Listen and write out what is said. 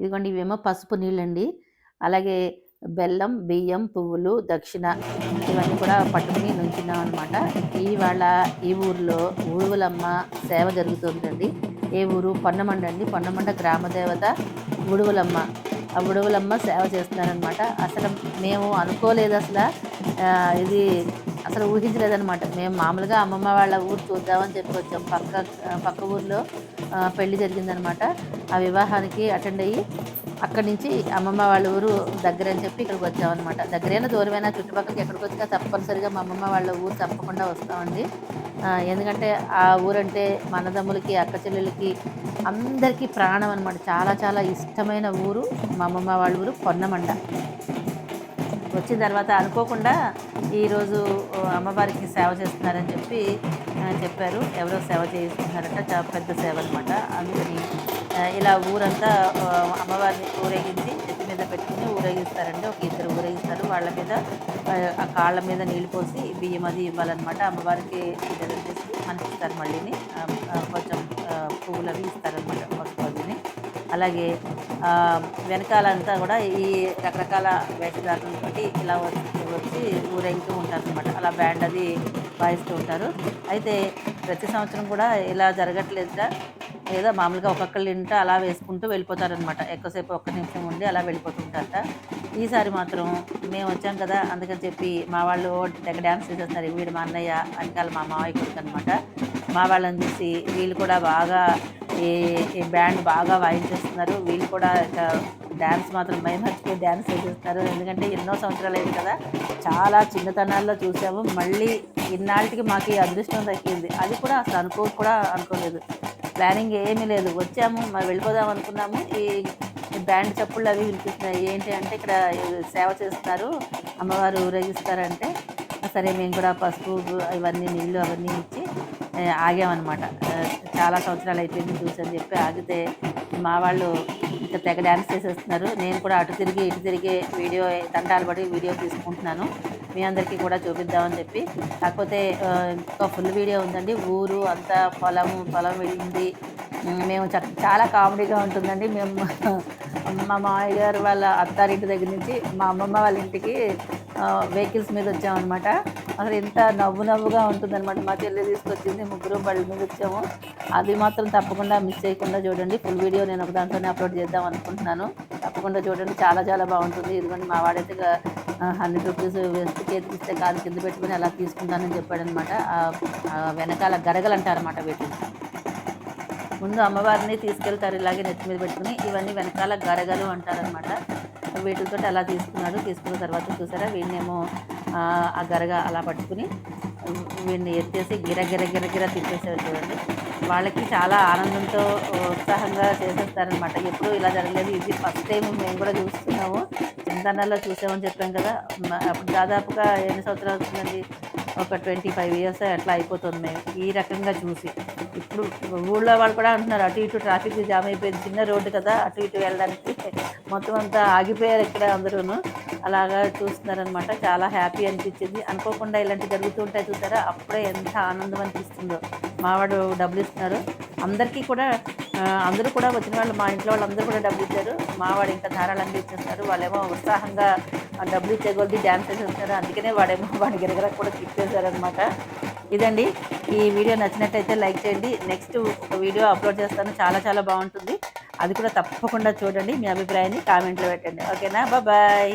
ఇదిగోండి ఇవేమో పసుపు నీళ్ళండి. అలాగే బెల్లం బియ్యం పువ్వులు దక్షిణ ఇవన్నీ కూడా పట్టుకుని నుంచున్నాం అనమాట ఇవాళ ఈ ఊర్లో ఉడువులమ్మ సేవ జరుగుతుందండి. ఏ ఊరు? పొన్నమండ అండి. పొన్నమండ గ్రామ దేవత ఉడువులమ్మ. ఆ ఉడువులమ్మ సేవ చేస్తున్నారనమాట అసలు మేము అనుకోలేదు అసలు. ఆ, ఇది అసలు ఊహించలేదనమాట మేము మామూలుగా అమ్మమ్మ వాళ్ళ ఊరు చూద్దామని చెప్పి వచ్చాం. పక్క పక్క ఊర్లో పెళ్ళి జరిగిందనమాట ఆ వివాహానికి అటెండ్ అయ్యి అక్కడి నుంచి అమ్మమ్మ వాళ్ళ ఊరు దగ్గర అని చెప్పి ఇక్కడికి వచ్చామన్నమాట. దగ్గరైనా దూరమైనా చుట్టుపక్కలకి ఎక్కడికి వచ్చినా తప్పనిసరిగా మా అమ్మమ్మ వాళ్ళ ఊరు తప్పకుండా వస్తామండి. ఎందుకంటే ఆ ఊరంటే మనదమ్ములకి అక్క చెల్లెలకి అందరికీ ప్రాణం అనమాట చాలా చాలా ఇష్టమైన ఊరు మా అమ్మమ్మ వాళ్ళ ఊరు పొన్నమండ. వచ్చిన తర్వాత అనుకోకుండా ఈరోజు అమ్మవారికి సేవ చేస్తున్నారని చెప్పి చెప్పారు. ఎవరో సేవ చేస్తున్నారట చాలా పెద్ద సేవ అనమాట అందుకని ఇలా ఊరంతా అమ్మవారిని ఊరేగించి చెట్టు మీద పెట్టుకుని ఊరేగిస్తారండి. ఒక ఇద్దరు ఊరేగిస్తారు. వాళ్ళ మీద ఆ, కాళ్ళ మీద నీళ్ళు పోసి బియ్యం అది ఇవ్వాలన్నమాట. అమ్మవారికి ఇద్దరు చేసి మనకి మళ్ళీని. కొంచెం పువ్వులు అవి ఇస్తారనమాట పసుపు అలాగే వెనకాలంతా కూడా ఈ రకరకాల వేషధారణలతోటి ఇలా వచ్చి వచ్చి ఊరేగుతూ ఉంటారు అనమాట అలా బ్యాండ్ అది వాయిస్తూ ఉంటారు. అయితే ప్రతి సంవత్సరం కూడా ఇలా జరగట్లేదుగా ఏదో మామూలుగా ఒక్కొక్కళ్ళు ఇంట అలా వేసుకుంటూ వెళ్ళిపోతారనమాట ఎక్కువసేపు ఒక్క నిమిషం ఉండి అలా వెళ్ళిపోతుంటారట ఈసారి మాత్రం మేము వచ్చాం కదా అందుకని చెప్పి మా వాళ్ళు దగ్గర డ్యాన్స్ చేసేస్తారు. వీడు మా అన్నయ్య వెనకాల మా మావయ్య కొడుకు అనమాట మా వాళ్ళని చూసి వీళ్ళు కూడా బాగా ఈ ఈ బ్యాండ్ బాగా వాయించేస్తున్నారు. వీళ్ళు కూడా ఇక డ్యాన్స్ మాత్రం మైమర్చిపోయి డ్యాన్స్ చేసేస్తున్నారు. ఎందుకంటే ఎన్నో సంవత్సరాలు అయింది కదా చాలా చిన్నతనాల్లో చూసాము. మళ్ళీ ఇన్నాళ్ళకి మాకు ఈ అదృష్టం దక్కింది. అది కూడా అసలు అనుకో కూడా అనుకోలేదు. ప్లానింగ్ ఏమీ లేదు. వచ్చాము మరి వెళ్ళిపోదాం అనుకున్నాము. ఈ బ్యాండ్ చప్పుళ్ళు అవి వినిపిస్తున్నాయి. ఏంటి అంటే ఇక్కడ సేవ చేస్తున్నారు. అమ్మవారు ఊరేగిస్తారంటే సరే మేము కూడా పసుపు ఇవన్నీ నీళ్ళు అవన్నీ ఇచ్చి ఆగామన్నమాట. చాలా సంవత్సరాలు అయిపోయింది చూసి అని చెప్పి ఆగితే మా వాళ్ళు ఇంకా తెగ డ్యాన్స్ చేసేస్తున్నారు. నేను కూడా అటు తిరిగి ఇటు తిరిగి వీడియో తంటాలు పడి వీడియో తీసుకుంటున్నాను. మీ అందరికీ కూడా చూపిద్దామని చెప్పి. కాకపోతే ఇంకా ఫుల్ వీడియో ఉందండి. ఊరు అంతా పొలం పొలం వెళ్ళింది. మేము చ- చాలా కామెడీగా ఉంటుందండి. మేము మా మామయ్య గారు వాళ్ళ అత్తారింటి దగ్గర నుంచి మా అమ్మమ్మ వాళ్ళ ఇంటికి వెహికల్స్ మీద వచ్చామన్నమాట. అసలు ఎంత నవ్వు నవ్వుగా ఉంటుందన్నమాట. మా చెల్లి తీసుకొచ్చింది ముగ్గురు బళ్ళ మీద వచ్చాము. అది మాత్రం తప్పకుండా మిస్ చేయకుండా చూడండి. ఫుల్ వీడియో నేను ఒక దాంట్లోనే అప్లోడ్ చేద్దాం అనుకుంటున్నాను. తప్పకుండా చూడండి. చాలా చాలా బాగుంటుంది. ఇదిగోండి మా వాడైతే హండ్రెడ్ రూపీస్ వేస్తే చేతికి ఇస్తే కాదు కింద పెట్టుకుని అలా తీసుకుంటానని చెప్పాడనమాట వెనకాల గరగలు అంటారన్నమాట వీటిని. ముందు అమ్మవారిని తీసుకెళ్తారు ఇలాగే నెత్తి మీద పెట్టుకుని. ఇవన్నీ వెనకాల గరగలు అంటారనమాట వీటితో అలా తీసుకున్నాడు. తీసుకున్న తర్వాత చూసారా వీడినేమో ఆ, గరగ అలా పట్టుకుని వీడిని ఎత్తేసి గిర గిర గిర గిర తిప్పేసారు చూడండి. వాళ్ళకి చాలా ఆనందంతో ఉత్సాహంగా చేసేస్తారనమాట ఎప్పుడూ ఇలా జరగలేదు. ఇది ఫస్ట్ టైం మేము కూడా చూస్తున్నాము. చింతనల్లో చూసామని చెప్పాం కదా. అప్పుడు దాదాపుగా ఎన్ని సంవత్సరాలు అవుతుందండి? ఒక ట్వంటీ ఫైవ్ ఇయర్స్ అట్లా అయిపోతుంది మేము. ఈ రకంగా చూసి. ఇప్పుడు ఊళ్ళో వాళ్ళు కూడా అంటున్నారు అటు ఇటు ట్రాఫిక్ జామ్ అయిపోయింది. చిన్న రోడ్డు కదా అటు ఇటు వెళ్ళడానికి. మొత్తం అంతా ఆగిపోయారు ఇక్కడ అందరూను. అలాగా చూస్తున్నారనమాట. చాలా హ్యాపీ అనిపించింది. అనుకోకుండా ఇలాంటి జరుగుతూ ఉంటాయి చూసారా? అప్పుడే ఎంత ఆనందం అనిపిస్తుందో. మావాడు డబ్బులు ఇస్తున్నారు. అందరికీ కూడా అందరూ కూడా వచ్చిన వాళ్ళు మా ఇంట్లో వాళ్ళందరూ కూడా డబ్బులు ఇచ్చారు. మావాడు ఇంకా ధారాళంగా ఇచ్చేస్తారు వాళ్ళేమో ఉత్సాహంగా డబ్బులు ఇచ్చే కొద్ది డ్యాన్స్ చేసేస్తారు అందుకనే వాడేమో వాడి గిరగర కూడా తిప్పేశారనమాట ఇదండి. ఈ వీడియో నచ్చినట్టయితే లైక్ చేయండి. నెక్స్ట్ ఒక వీడియో అప్లోడ్ చేస్తాను. చాలా చాలా బాగుంటుంది. అది కూడా తప్పకుండా చూడండి మీ అభిప్రాయాన్ని కామెంట్లో పెట్టండి. ఓకేనా? బాయ్.